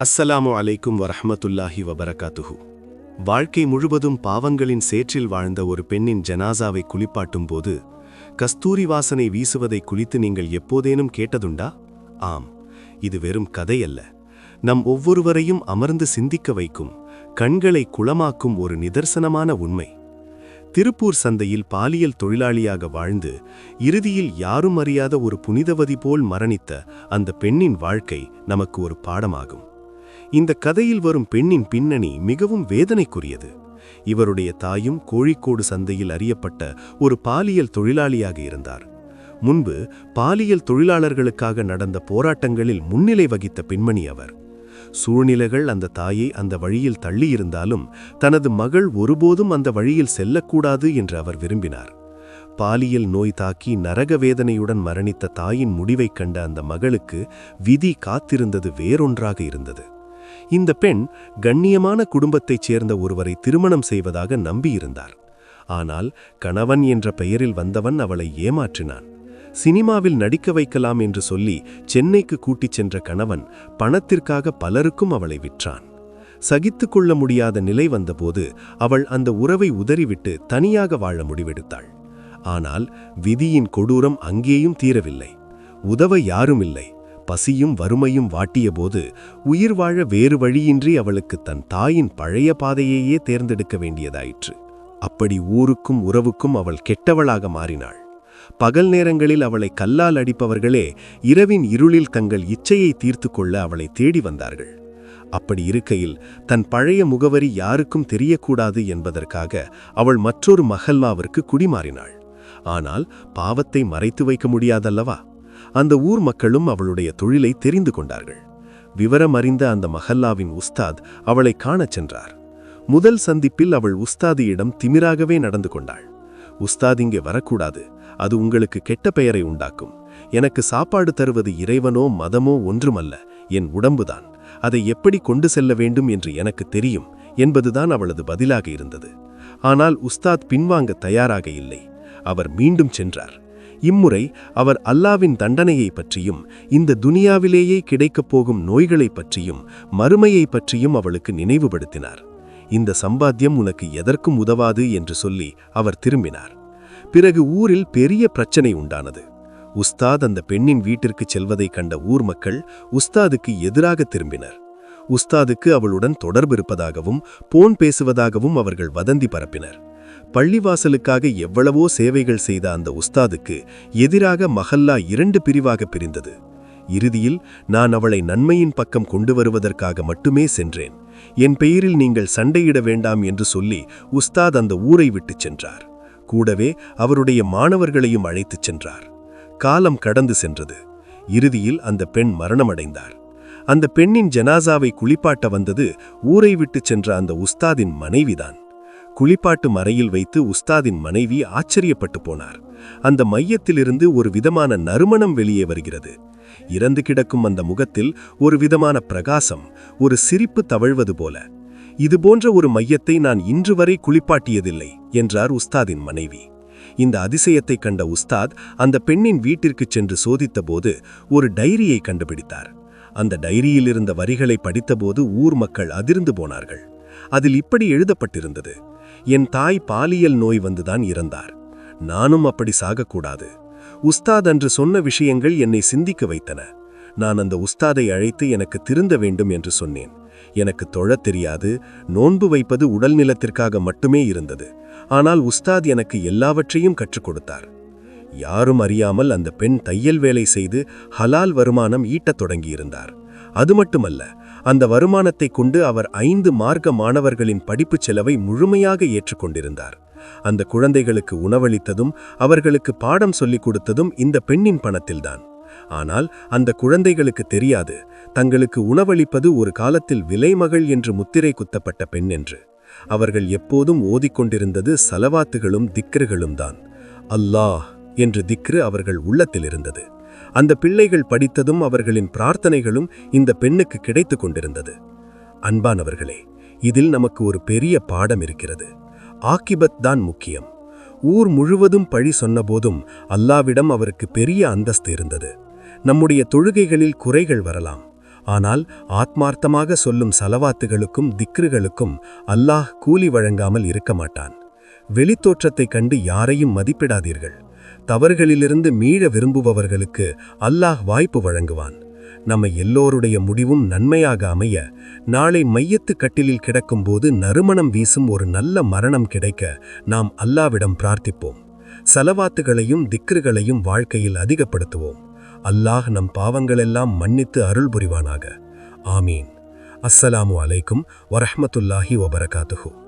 அஸ்ஸலாமு அலைக்கும் வரஹமத்துல்லாஹி வபரகாத்துஹு. வாழ்க்கை முழுவதும் பாவங்களின் சேற்றில் வாழ்ந்த ஒரு பெண்ணின் ஜனாசாவை குளிப்பாட்டும் போது கஸ்தூரி வாசனை வீசுவதை குளித்து நீங்கள் எப்போதேனும் கேட்டதுண்டா? ஆம் இது வெறும் கதையல்ல. நம் ஒவ்வொருவரையும் அமர்ந்து சிந்திக்க வைக்கும் கண்களை குளமாக்கும் ஒரு நிதர்சனமான உண்மை. திருப்பூர் சந்தையில் பாலியல் தொழிலாளியாக வாழ்ந்து இறுதியில் யாரும் அறியாத ஒரு புனிதவதி போல் மரணித்த அந்த பெண்ணின் வாழ்க்கை நமக்கு ஒரு பாடமாகும். இந்த கதையில் வரும் பெண்ணின் பின்னணி மிகவும் வேதனைக்குரியது. இவருடைய தாயும் கோழிக்கோடு சந்தையில் அறியப்பட்ட ஒரு பாலியல் தொழிலாளியாக இருந்தார். முன்பு பாலியல் தொழிலாளர்களுக்காக நடந்த போராட்டங்களில் முன்னிலை வகித்த பெண்மணி அவர். சூழ்நிலைகள் அந்த தாயை அந்த வழியில் தள்ளியிருந்தாலும் தனது மகள் ஒருபோதும் அந்த வழியில் செல்லக்கூடாது என்று அவர் விரும்பினார். பாலியல் நோய் தாக்கி நரக வேதனையுடன் மரணித்த தாயின் முடிவைக் கண்ட அந்த மகளுக்கு விதி காத்திருந்தது வேறொன்றாக இருந்தது. இந்த பெண் கண்ணியமான குடும்பத்தைச் சேர்ந்த ஒருவரை திருமணம் செய்வதாக நம்பியிருந்தார் ஆனால் கணவன் என்ற பெயரில் வந்தவன் அவளை ஏமாற்றினான். சினிமாவில் நடிக்க வைக்கலாம் என்று சொல்லி சென்னைக்கு கூட்டிச் சென்ற கணவன் பணத்திற்காக பலருக்கும் அவளை விற்றான். சகித்துக் கொள்ள முடியாத நிலை வந்தபோது அவள் அந்த உறவை உதறிவிட்டு தனியாக வாழ முடிவெடுத்தாள். ஆனால் விதியின் கொடூரம் அங்கேயும் தீரவில்லை. உதவ யாருமில்லை. பசியும் வறுமையும் வாட்டியபோது உயிர் வாழ வேறு வழியின்றி அவளுக்கு தன் தாயின் பழைய பாதையையே தேர்ந்தெடுக்க வேண்டியதாயிற்று. அப்படி ஊருக்கும் உறவுக்கும் அவள் கெட்டவளாக மாறினாள். பகல் நேரங்களில் அவளை கல்லால் அடிப்பவர்களே இரவின் இருளில் தங்கள் இச்சையை தீர்த்து கொள்ள அவளை தேடி வந்தார்கள். அப்படி இருக்கையில் தன் பழைய முகவரி யாருக்கும் தெரியக்கூடாது என்பதற்காக அவள் மற்றொரு மஹல்லாவிற்கு குடிமாறினாள். ஆனால் பாவத்தை மறைத்து வைக்க முடியாதல்லவா? அந்த ஊர் மக்களும் அவளுடைய தொழிலை தெரிந்து கொண்டார்கள். விவரம் அறிந்த அந்த மஹல்லாவின் உஸ்தாத் அவளை காணச் சென்றார். முதல் சந்திப்பில் அவள் உஸ்தாதியிடம் திமிராகவே நடந்து கொண்டாள். உஸ்தாத் இங்கே வரக்கூடாது. அது உங்களுக்கு கெட்ட பெயரை உண்டாக்கும். எனக்கு சாப்பாடு தருவது இறைவனோ மதமோ ஒன்றுமல்ல. என் உடம்புதான். அதை எப்படி கொண்டு செல்ல வேண்டும் என்று எனக்கு தெரியும் என்பதுதான் அவளது பதிலாக இருந்தது. ஆனால் உஸ்தாத் பின்வாங்க தயாராக இல்லை. அவர் மீண்டும் சென்றார். இம்முறை அவர் அல்லாவின் தண்டனையை பற்றியும் இந்த துனியாவிலேயே கிடைக்கப் போகும் நோய்களைப் பற்றியும் மறுமையை பற்றியும் அவளுக்கு நினைவுபடுத்தினார். இந்த சம்பாத்தியம் உனக்கு எதற்கும் உதவாது என்று சொல்லி அவர் திரும்பினார். பிறகு ஊரில் பெரிய பிரச்சனை உண்டானது. உஸ்தாத் அந்த பெண்ணின் வீட்டிற்கு செல்வதைக் கண்ட ஊர் மக்கள் உஸ்தாதுக்கு எதிராக திரும்பினர். உஸ்தாதுக்கு அவளுடன் தொடர்பு இருப்பதாகவும் போன் பேசுவதாகவும் அவர்கள் வதந்தி பரப்பினர். பள்ளிவாசலுக்காக எவ்வளவோ சேவைகள் செய்த அந்த உஸ்தாதுக்கு எதிராக மஹல்லா இரண்டு பிரிவாக பிரிந்தது. இறுதியில் நான் அவளை நன்மையின் பக்கம் கொண்டு வருவதற்காக மட்டுமே சென்றேன். என் பெயரில் நீங்கள் சண்டையிட வேண்டாம் என்று சொல்லி உஸ்தாத் அந்த ஊரை விட்டுச் சென்றார். கூடவே அவருடைய மாணவர்களையும் அழைத்துச் சென்றார். காலம் கடந்து சென்றது. இறுதியில் அந்த பெண் மரணமடைந்தார் அந்த பெண்ணின் ஜனாசாவை குளிப்பாட்ட வந்தது ஊரை விட்டுச் சென்ற அந்த உஸ்தாதின் மனைவிதான். குளிப்பாட்டு மறையில் வைத்து உஸ்தாதின் மனைவி ஆச்சரியப்பட்டு போனார். அந்த மையத்திலிருந்து ஒரு விதமான நறுமணம் வெளியே வருகிறது. இறந்து கிடக்கும் அந்த முகத்தில் ஒரு விதமான பிரகாசம் ஒரு சிரிப்பு தவழ்வது போல. இது போன்ற ஒரு மையத்தை நான் இன்று வரை குளிப்பாட்டியதில்லை என்றார் உஸ்தாதின் மனைவி. இந்த அதிசயத்தை கண்ட உஸ்தாத் அந்த பெண்ணின் வீட்டிற்கு சென்று சோதித்தபோது ஒரு டைரியை கண்டுபிடித்தார். அந்த டைரியில் இருந்த வரிகளை படித்தபோது ஊர் மக்கள் அதிர்ந்து போனார்கள். அதில் இப்படி எழுதப்பட்டிருந்தது. என் தாய் பாலியல் நோய் வந்துதான் இறந்தார். நானும் அப்படி சாகக்கூடாது. உஸ்தாத் அன்று சொன்ன விஷயங்கள் என்னை சிந்திக்க வைத்தன. நான் அந்த உஸ்தாதை அழைத்து எனக்கு திருந்த வேண்டும் என்று சொன்னேன். எனக்கு தொழத் தெரியாது நோன்பு வைப்பது உடல் நிலத்திற்காக மட்டுமே இருந்தது. ஆனால் உஸ்தாத் எனக்கு எல்லாவற்றையும் கற்றுக் கொடுத்தார். யாரும் அறியாமல் அந்த பெண் தையல் வேலை செய்து ஹலால் வருமானம் ஈட்டத் தொடங்கியிருந்தார். அது மட்டுமல்ல அந்த வருமானத்தை கொண்டு அவர் ஐந்து மார்க்க மாணவர்களின் படிப்புச் செலவை முழுமையாக ஏற்றுக்கொண்டிருந்தார் அந்த குழந்தைகளுக்கு உணவளித்ததும் அவர்களுக்கு பாடம் சொல்லிக் கொடுத்ததும் இந்த பெண்ணின் பணத்தில்தான். ஆனால் அந்த குழந்தைகளுக்கு தெரியாது தங்களுக்கு உணவளிப்பது ஒரு காலத்தில் விலைமகள் என்று முத்திரை குத்தப்பட்ட பெண் என்று. அவர்கள் எப்போதும் ஓதிக்கொண்டிருந்தது சலவாத்துகளும் திக்ருகளும் தான் அல்லாஹ்! என்று திக்ரு அவர்கள் உள்ளத்தில் இருந்தது அந்த பிள்ளைகள் படித்ததும் அவர்களின் பிரார்த்தனைகளும் இந்த பெண்ணுக்கு கிடைத்து கொண்டிருந்தது. அன்பானவர்களே இதில் நமக்கு ஒரு பெரிய பாடம் இருக்கிறது. ஆக்கிபத் தான் முக்கியம். ஊர் முழுவதும் பழி சொன்னபோதும் அல்லாவிடம் அவருக்கு பெரிய அந்தஸ்து இருந்தது. நம்முடைய தொழுகைகளில் குறைகள் வரலாம். ஆனால் ஆத்மார்த்தமாக சொல்லும் சலவாத்துகளுக்கும் திக்ருகளுக்கும் அல்லாஹ் கூலி வழங்காமல் இருக்க மாட்டான். வெளித்தோற்றத்தைக் கண்டு யாரையும் மதிப்பிடாதீர்கள். தவறுகளிலிருந்து மீள விரும்புபவர்களுக்கு அல்லாஹ் வாய்ப்பு வழங்குவான். நம்ம எல்லோருடைய முடிவும் நன்மையாக அமைய நாளை மையத்து கட்டிலில் கிடக்கும்போது நறுமணம் வீசும் ஒரு நல்ல மரணம் கிடைக்க நாம் அல்லாவிடம் பிரார்த்திப்போம். சலவாத்துகளையும் திக்ருகளையும் வாழ்க்கையில் அதிகப்படுத்துவோம். அல்லாஹ் நம் பாவங்களெல்லாம் மன்னித்து அருள் புரிவானாக. ஆமீன். அஸ்ஸலாமு அலைக்கும் வரஹமத்துல்லாஹி வபரகாத்துஹூ.